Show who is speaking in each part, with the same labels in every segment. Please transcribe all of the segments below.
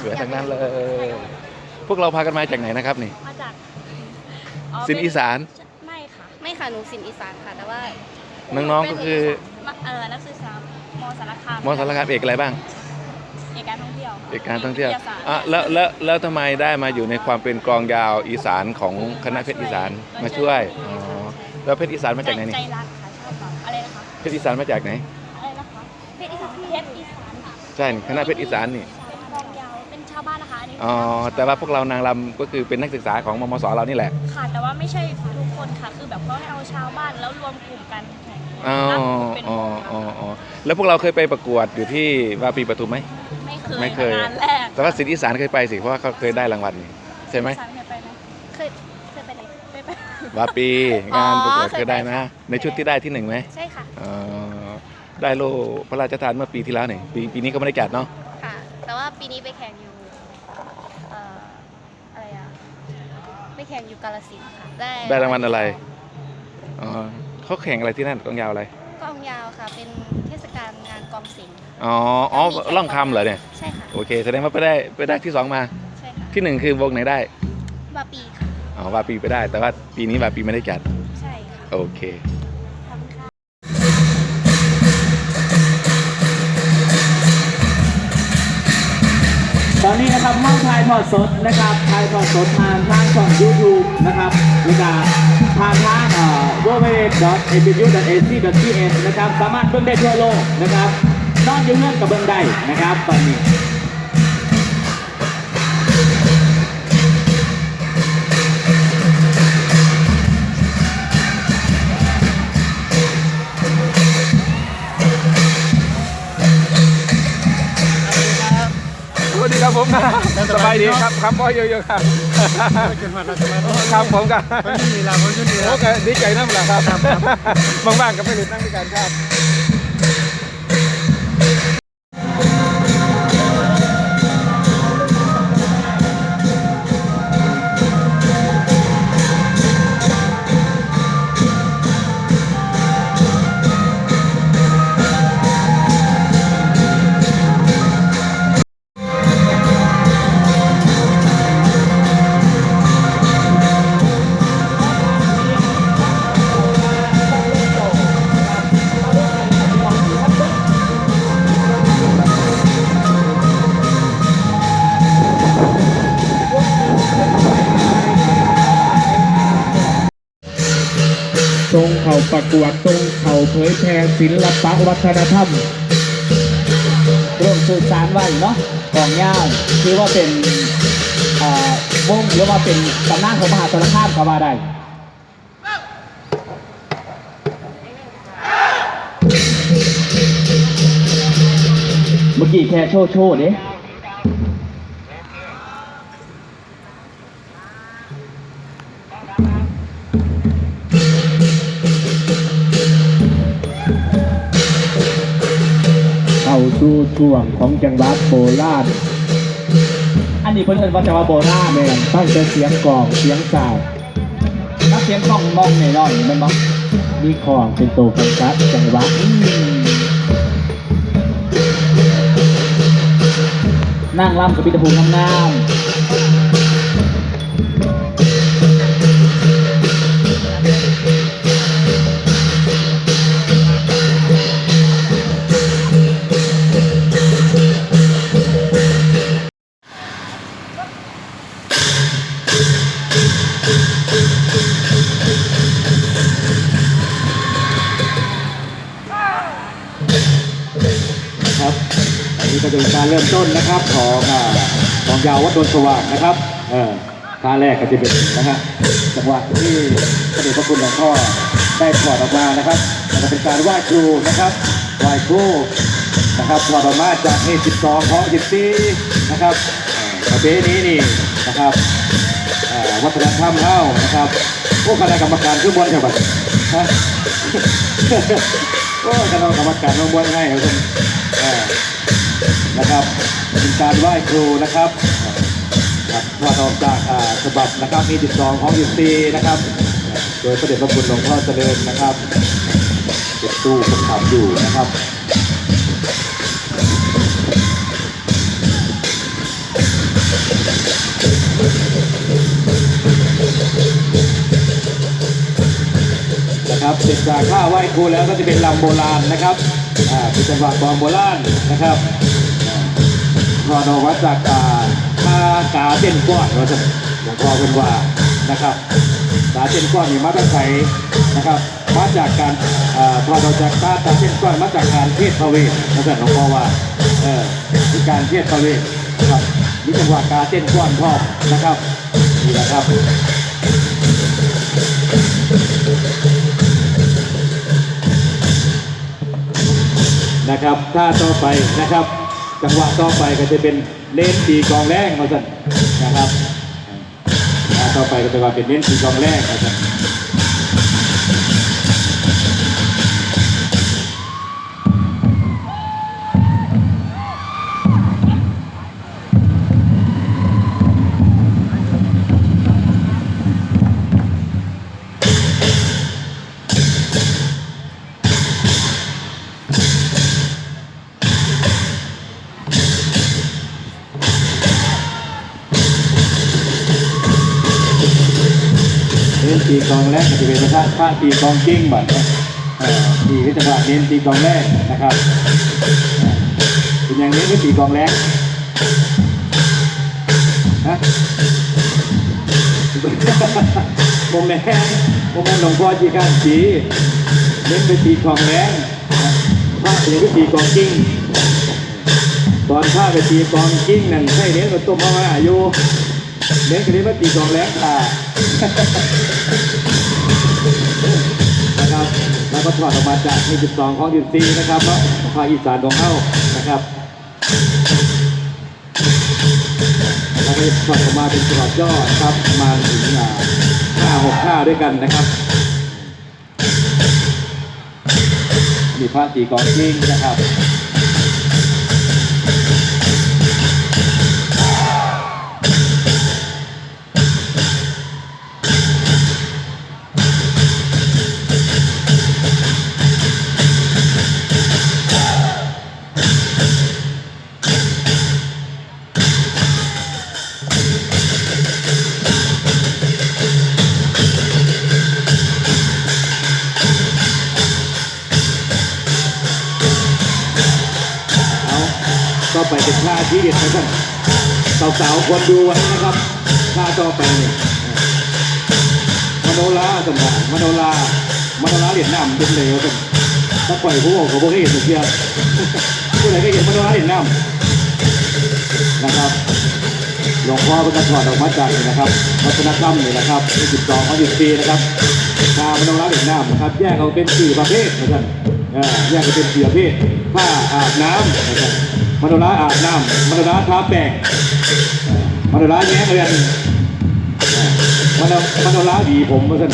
Speaker 1: สวยทั้งนั้นเลย พวกเราพากันมาจากไหนนะครับนี่
Speaker 2: มาจาก
Speaker 1: สินอีสาน
Speaker 2: ไม่ค่ะ
Speaker 3: ไม่ค่ะหนูสินอีสานค่ะ แต่ว่า
Speaker 1: น้องๆก็คือ
Speaker 2: มาเออนักศึกษามสารคาม
Speaker 1: มอสารคามเอกอะไรบ้าง
Speaker 2: เอกการท่องเที่ยวค่ะ
Speaker 1: เอกการท่องเที่ยว
Speaker 2: วิศาสตร์
Speaker 1: อะแล้วแล้วแล้วทำไมได้มาอยู่ในความเป็นกลองยาวอีสานของคณะเพชรอีสานมาช่วยอ๋อแล้วเพชรอีสานมาจากไหนนี่
Speaker 2: ใจรักค่ะชอบฟังอะไรนะคะ
Speaker 1: เพชรอีสานมาจากไหน
Speaker 2: อะไรนะคะเพชรอีสานเพชรอีสานค่ะ
Speaker 1: ใช่นี่คณะเพชรอีสานนี่
Speaker 2: อันนี้อ๋
Speaker 1: อแต่ว่าพวกเรานางรำก็คือเป็นนักศึกษาของมมสเรานี่แหละ
Speaker 2: ค่ะ แต่ว่าไม่ใช่ทุกคนค่ะ คือแบบเขาให้เอาชาวบ้านแล้วรวมกลุ่มกันแข่ง
Speaker 1: อ๋อ
Speaker 2: ตั้งกลุ่มเป็น
Speaker 1: อ๋อ
Speaker 2: วง
Speaker 1: อ๋อ
Speaker 2: ค่ะ
Speaker 1: อ๋อแล้วพวกเราเคยไปประกวดอยู่ที่วาปีปทุมไหม
Speaker 2: ไม่เคย
Speaker 1: ไม่เคย
Speaker 2: งานแรก
Speaker 1: แต่ว่าสินอีสานเคยไปสิ เพราะว่าเขาเคยได้รางวัลนี่ใช่ไหม
Speaker 2: สารเคยไปไหม
Speaker 3: เคยเคยไปไหน
Speaker 2: ไปไป
Speaker 1: วาปี
Speaker 3: อ๋องา
Speaker 1: นประกวด
Speaker 3: เคยไป
Speaker 1: เคยได้นะ ในชุดที่ได้ที่หนึ่งไหม
Speaker 3: ใช่ค่ะ
Speaker 1: อ๋อได้โล่พระราชทานเมื่อปีที่แล้วนี่ปีปีนี้ก็ไม่ได้จัดเนาะ
Speaker 3: ค่ะ แต่ว่าปีนี้ไปแข่งอยู่เอ่ออะไรอะไป แข่งอยู่กาลสินธุ์ค่ะได้
Speaker 1: ได้รางวัลอะไร อ๋อเขาแข่งอะไรที่นั่นกองยาวอะไร
Speaker 3: กองยาวค่ะ เป็นเทศกาลงานกองสิงห์
Speaker 1: อ๋อ อ๋อล่องคำเหรอเนี่ย
Speaker 3: ใช่ค่ะ
Speaker 1: โอเคแสดงว่าไปได้ไปได้ที่สองมา
Speaker 3: ใช่ค่ะ
Speaker 1: ที่หนึ่งคือวงไหนได้
Speaker 3: บาปีค่ะ
Speaker 1: อ๋อวาปีไปได้ แต่ว่าปีนี้วาปีไม่ได้จัด
Speaker 3: ใช่ค่ะ
Speaker 1: โอเคา
Speaker 4: ยทอดสดนะครับถ่ายทอดสดทางทางช่องยูทูบนะครับหรือการทางทางเอ่อ www.abu.ac.th นะครับ สามารถเบิ่งได้ทั่วโลกนะครับนอนอยู่เงื่อนกับเบิ่งได้นะครับตอนนี้
Speaker 1: ดีครับผมสบายดีครับครับพ่อเยอะๆครับครับผมครับ
Speaker 5: มีลาคนชุดนี้
Speaker 1: โอ้ก็ดีใจนั่นแหละครับบ้างๆก็ไม่หลุดนั่งด้วยกันครับ
Speaker 4: ทรงเข่าประกวดทรงเข่าเผยแพร่ศิลปะวัฒนธรรมร่วมสื่อสารไว้เนาะกองย่าวคือว่าเป็นอ่อวงหรือว่าเป็นตำนานของมหาสารคามก็ว่าได้เมื่อกี้แค่โชว์โชว์เด้เดูช่วงของจังหวัดโบราณอันนี้เพิ่นเอิ้นว่าจังหวัดโบราณแม่นตั้งแต่เสียงกลองเสียงสาวถ้าเสียงกลองมองหน่อยๆแมันบ่มีของเป็นตัวกำกับจังหวะอืมนั่งร่ำกับพิธภูมิงาม ครับอันนี้ก็จะเป็นการเริ่มต้นนะครับของอ่ากองยาววัดดนสว่างนะครับเออท่าแรกก็จะเป็นนะฮะจังหวะที่พระเดชพระคุณหลวงพ่อได้ถอดออกมานะครับแล้วก็เป็นการไหว้ครูนะครับไหว้ครูนะครับถอดออกมาจากนี่12ของ14นะครับประเพณีนี่นะครับวัฒนธรรมเฮานะครับโอ้คณะกรรมการคือบอลจังหวัดฮะ โอ้คณะกรรมการมาบอลให้ครับผมเอ่อนะครับเป็นการไหว้ครูนะครับครับว่าออกจากฉบับนะครับมี12ของ14นะครับ โดยพระเดชพระคุณหลวงพ่อเจริญนะครับเป็นตู้ประทับอยู่นะครับ ร็จจากท่าไหว้ครูแล้วก็จะเป็นลำโบราณนะครับอาเป็นจังหวะกองโบราณนะครับพอเราวัดจากอาท่ากาเต้นก้อนเราจะหลวงพ่อเป็นว่านะครับกาเต้นก้อนนี่มาตั้งใจนะครับมาจากการพอเราจากกากาเต้นก้อนมาจากการเทศพระเวทนะจ๊ะหลวงพ่อว่าเออคือการเทศพระเวทนะครับนี่จังหวะกาเต้นก้อนพ่อนะครับนี่แหละครับ นะครับท่าต่อไปนะครับ จังหวะต่อไปก็จะเป็นเน้นตีกองแรงมาสั่นนะครับท่าต่อไปก็จะว่าเป็นเน้นตีกองแรงมาสั่น น้นตีกองแรกก็จะเป็นท่าท่าตีกองกิ้งบัดนะเอ่อตีก็จะว่าเน้นตีกองแรกนะครับเป็นอย่างนี้ก็ตีกองแรกฮะโมแมนโมแมนหลวงพ่อจีการสีเน้นไปตีกองแรงพระเสียไปตีกองกิ้งตอนข้าไปตีกองกิ้งนั่นใช่เน้นมาต้มมาม่าอยู่ เน้นก็เลยมาตีกองแรงค่ะนะครับ แล้วก็ถอดออกมาจากที่12ของ14นะครับเพราะภาคอีสานของเฮานะครับแล้วก็ถอดออกมาเป็นฉบับย่อนะครับประมาณถึงห้าหกห้าด้วยกันนะครับมีพระตีกองจริงนะครับ ไปเป็นท่าที่เด็ดนะท่านสาวๆควรดูไว้นะครับท่าต่อไปเนี่ยมโนราสมบัติมโนรามโนราเหรียญน้ำเป็นเหลวกันถ้าปล่อยผู้เขาบอกให้เห็นเสียผู้ใดก็เห็นมโนราเหรียญน้ำนะครับหลวงพ่อเป็นการถอดออกมาจากนี่นะครับวัฒนธรรมนี่นะครับที่12ข้อ14นะครับทามโนราเหรียญน้ำนะครับแยกออกเป็นสี่ประเภทนะครับแยกออกเป็นสี่ประเภทผ้าอาบน้ำนะครับ มโนราอาบน้ำมโนราทาแป้งเอ่อมโนราแย้งเรือนเอ่อมโนมโนราหวีผมว่าท่น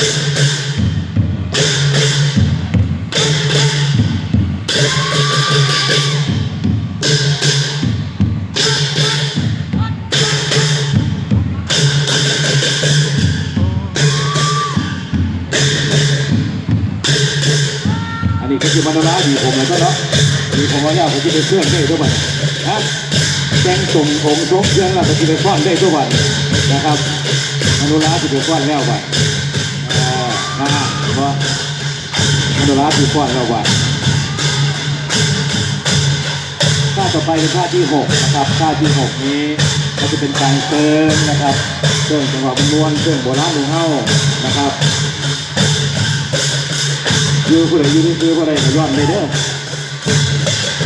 Speaker 4: อันนี้ก็คือมโนราดีผมแล้วก็เนาะ ดีผมว่าเนี่ยผมจะไปเครื่องได้ทุกวันฮะแกงส่งผมชกเครื่องแล้วก็จะไปฟ้อนได้ทุกวันนะครับมโนราจะไปฟ้อนแล้ววันอ่านะฮะเพราะมโนราจะฟ้อนแล้ววันท่าต่อไปเป็นท่าที่หกนะครับท่าที่หกนี้ก็จะเป็นการเติมนะครับเครื่องจังหวะมวนเครื่องโบราณหลวงเฮานะครับยู่ผู้ใดอยู่ที่ซื้อผู้ใดก็ย้อนเลยเด้อ Thank you.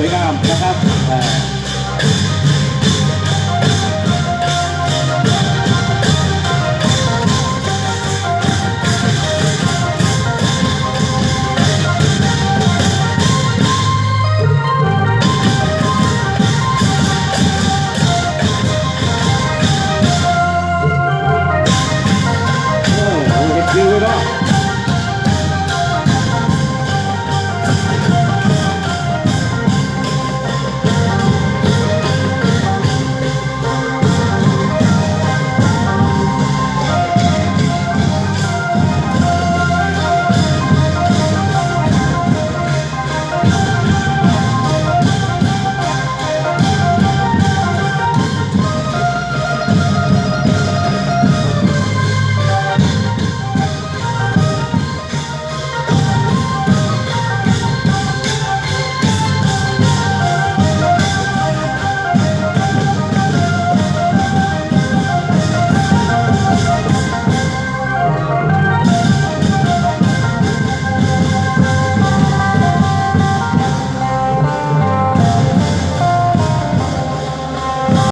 Speaker 4: สวยงามนะครับ